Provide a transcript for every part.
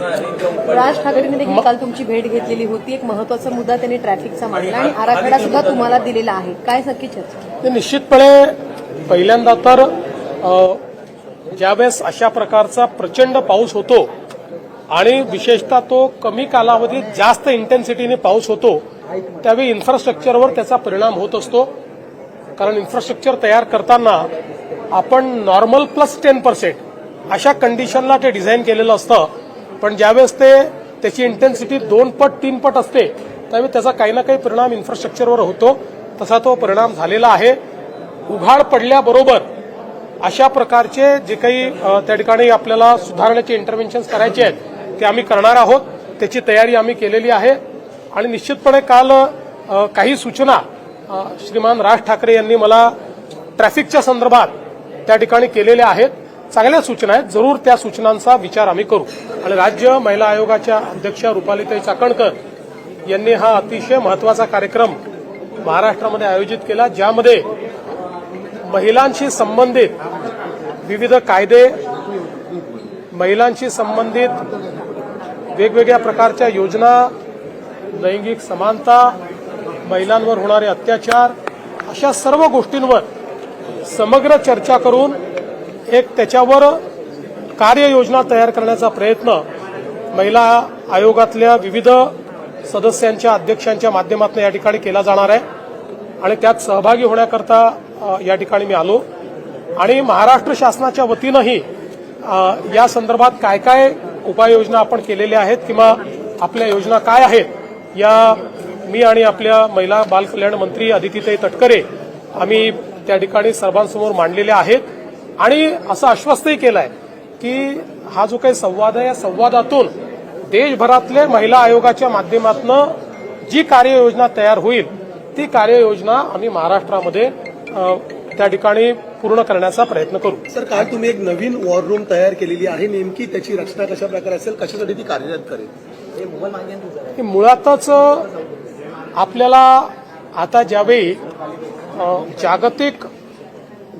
राज ठाकरेंनी देखील काल तुमची भेट घेतलेली होती. एक महत्त्वाचा मुद्दा त्यांनी ट्रॅफिकचा मांडला आणि आराखडा सुद्धा तुम्हाला दिलेला आहे. काय नक्की चर्चा निश्चितपणे पहिल्यांदा तर ज्यावेळेस अशा प्रकारचा प्रचंड पाऊस होतो आणि विशेषतः तो कमी कालावधीत जास्त इंटेन्सिटीने पाऊस होतो त्यावेळी इन्फ्रास्ट्रक्चरवर त्याचा परिणाम होत असतो. कारण इन्फ्रास्ट्रक्चर तयार करताना आपण नॉर्मल प्लस टेन पर्सेंट अशा कंडिशनला ते डिझाईन केलेलं असतं. पण ज्यावेळेस ते त्याची इंटेन्सिटी दोन पट तीन पट असते त्यावेळी त्याचा काही ना काही परिणाम इन्फ्रास्ट्रक्चरवर होतो. तसा तो परिणाम झालेला आहे. उघाड पडल्याबरोबर अशा प्रकारचे जे काही त्या ठिकाणी आपल्याला सुधारण्याचे इंटरव्हेन्शन्स करायचे आहेत ते आम्ही करणार आहोत. त्याची तयारी आम्ही केलेली आहे. आणि निश्चितपणे काल काही सूचना श्रीमान राज ठाकरे यांनी मला ट्रॅफिकच्या संदर्भात त्या ठिकाणी केलेल्या आहेत. चांगल्या सूचना आहेत. जरूर त्या सूचनांचा विचार आम्ही करू. आणि राज्य महिला आयोगाच्या अध्यक्षा रुपालीताई चाकणकर यांनी हा अतिशय महत्त्वाचा कार्यक्रम महाराष्ट्रामध्ये आयोजित केला ज्यामध्ये महिलांशी संबंधित विविध कायदे महिलांशी संबंधित वेगवेगळ्या प्रकारच्या योजना लैंगिक समानता महिलांवर होणारे अत्याचार अशा सर्व गोष्टींवर समग्र चर्चा करून एक त्याच्यावर कार्ययोजना तयार करण्याचा प्रयत्न महिला आयोगातल्या विविध सदस्यांच्या अध्यक्षांच्या माध्यमातून या ठिकाणी केला जाणार आहे. आणि त्यात सहभागी होण्याकरता या ठिकाणी मी आलो. आणि महाराष्ट्र शासनाच्या वतीनंही या संदर्भात काय काय उपाययोजना आपण केलेल्या आहेत किंवा आपल्या योजना काय आहेत या मी आणि आपल्या महिला बालकल्याण मंत्री अदितीताई तटकरे आम्ही त्या ठिकाणी सर्वांसमोर मांडलेल्या आहेत. आणि असं आश्वस्तही केलं आहे की हा जो काही संवाद आहे या संवादातून देशभरातल्या महिला आयोगाच्या माध्यमातून जी कार्ययोजना तयार होईल ती कार्ययोजना आम्ही महाराष्ट्रामध्ये त्या ठिकाणी पूर्ण करण्याचा प्रयत्न करू. सर काल तुम्ही एक नवीन वॉर रूम तयार केलेली आहे. नेमकी त्याची रचना कशा प्रकारे असेल? कशासाठी ती कार्यरत करेल? की मुळातच आपल्याला आता ज्यावेळी जागतिक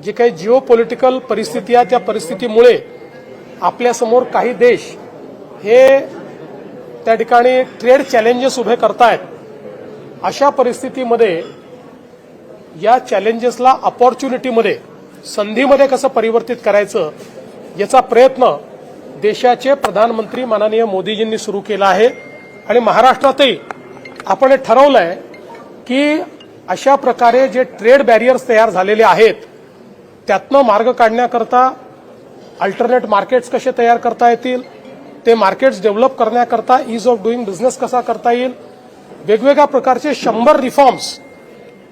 जी काही जिओ पॉलिटिकल परिस्थिती आहे त्या परिस्थितीमुळे आपल्यासमोर काही देश हे त्या ठिकाणी ट्रेड चॅलेंजेस उभे करतायत. अशा परिस्थितीमध्ये या चॅलेंजेसला अपॉर्च्युनिटीमध्ये संधीमध्ये कसं परिवर्तित करायचं याचा प्रयत्न देशाचे प्रधानमंत्री माननीय मोदीजींनी सुरू केला आहे. आणि महाराष्ट्रातही आपण हे ठरवलंय की अशा प्रकारे जे ट्रेड बॅरियर्स तयार झालेले आहेत त्यातनं मार्ग काढण्याकरता अल्टरनेट मार्केट्स कसे तयार करता येतील ते मार्केट्स डेव्हलप करण्याकरता इज ऑफ डुईंग बिझनेस कसा करता येईल वेगवेगळ्या प्रकारचे शंभर रिफॉर्म्स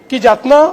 की ज्यातनं